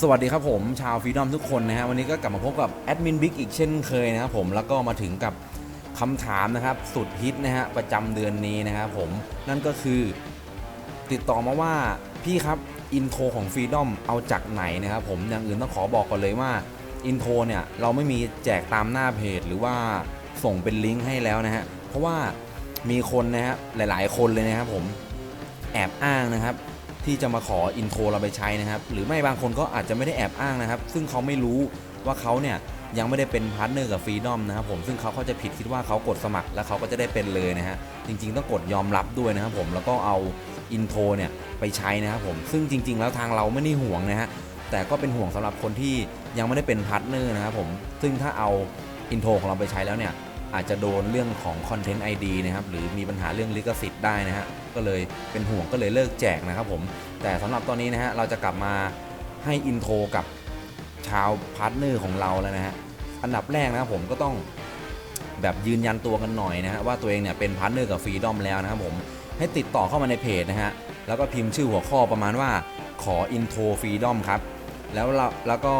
สวัสดีครับผมชาวฟรีดอมทุกคนนะฮะวันนี้ก็กลับมาพบกับแอดมินบิ๊กอีกเช่นเคยนะครับผมแล้วก็มาถึงกับคำถามนะครับสุดฮิตนะฮะประจำเดือนนี้นะครับผมนั่นก็คือติดต่อมาว่าพี่ครับอินโทรของฟรีดอมเอาจากไหนนะครับผมอย่างอื่นต้องขอบอกก่อนเลยว่าอินโทรเนี่ยเราไม่มีแจกตามหน้าเพจหรือว่าส่งเป็นลิงก์ให้แล้วนะฮะเพราะว่ามีคนนะฮะหลาย ๆ คนเลยนะครับผมแอบอ้างนะครับ ที่จะมาขออินโทรเราไปใช้นะครับ หรือไม่บางคนก็อาจจะไม่ได้แอบอ้างนะครับ ซึ่งเขาไม่รู้ว่าเขาเนี่ยยังไม่ได้เป็นพาร์ทเนอร์กับฟรีดอมนะครับผมซึ่งเขาเข้าใจผิดคิดว่าเขากดสมัครแล้วเขาก็จะได้เป็นเลยนะฮะจริงๆต้องกดยอมรับด้วยนะครับผมแล้วก็เอาอินโทรเนี่ยไปใช้นะครับผมซึ่งจริง ๆ แล้วทางเราไม่ได้ห่วงนะฮะแต่ก็เป็นห่วงสำหรับคนที่ยังไม่ได้เป็นพาร์ทเนอร์นะครับผมซึ่งถ้าเอาอินโทรของเราไปใช้แล้วเนี่ย อาจจะโดนเรื่องของ Content ID นะครับหรือมีปัญหาเรื่องลิขสิทธิ์ได้นะฮะก็เลยเป็นห่วงก็เลยเลิกแจกนะครับผม แต่สำหรับตอนนี้นะฮะเราจะกลับมาให้อินโทรกับชาวพาร์ทเนอร์ของเราแล้วนะฮะอันดับแรกนะครับผมก็ต้องแบบยืนยันตัวกันหน่อยนะฮะว่าตัวเองเนี่ยเป็นพาร์ทเนอร์กับฟรีดอมแล้วนะครับผมให้ติดต่อเข้ามาในเพจนะฮะแล้วก็พิมพ์ชื่อหัวข้อประมาณว่าขออินโทรฟรีดอมครับแล้วเราแล้วก็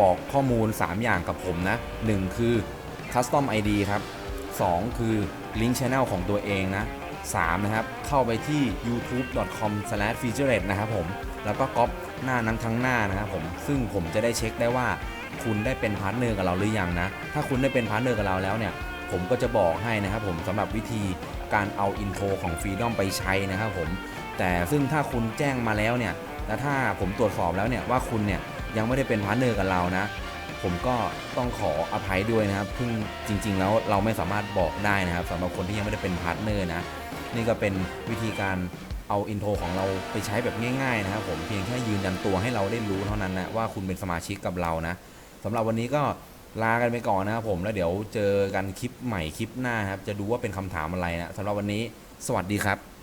บอกข้อมูล 3 อย่างกับผมนะ 1 คือ Custom ID ครับ 2 คือ Link Channel ของตัวเองนะ 3 นะครับ เข้าไปที่ youtube.com/featurette นะครับผม แล้วก็ก๊อปหน้านั้นทั้งหน้านะครับผม ซึ่งผมจะได้เช็คได้ว่าคุณได้เป็นพาร์ทเนอร์กับเราหรือยังนะ ถ้าคุณได้เป็นพาร์ทเนอร์กับเราแล้วเนี่ย ผมก็จะบอกให้นะครับผมสำหรับวิธีการเอาอินโทรของ Freedom ไปใช้นะครับผม แต่ซึ่งถ้าคุณแจ้งมาแล้วเนี่ย และถ้าผมตรวจสอบแล้วเนี่ยว่าคุณเนี่ยยังไม่ได้เป็นพาร์ทเนอร์กับเรานะ ผมก็ต้องขออภัยด้วยนะครับซึ่งจริง ๆ แล้วเราไม่สามารถบอกได้นะครับสำหรับคนที่ยังไม่ได้เป็นพาร์ทเนอร์นะ นี่ก็เป็นวิธีการเอาอินโทรของเราไปใช้แบบง่าย ๆ นะครับผมเพียงแค่ยืนยันตัวให้เราได้รู้เท่านั้นนะว่าคุณเป็นสมาชิกกับเรานะสำหรับวันนี้ก็ลากันไปก่อนนะครับผมแล้วเดี๋ยวเจอกันคลิปใหม่คลิปหน้าครับจะดูว่าเป็นคำถามอะไรนะสำหรับวันนี้ สวัสดีครับ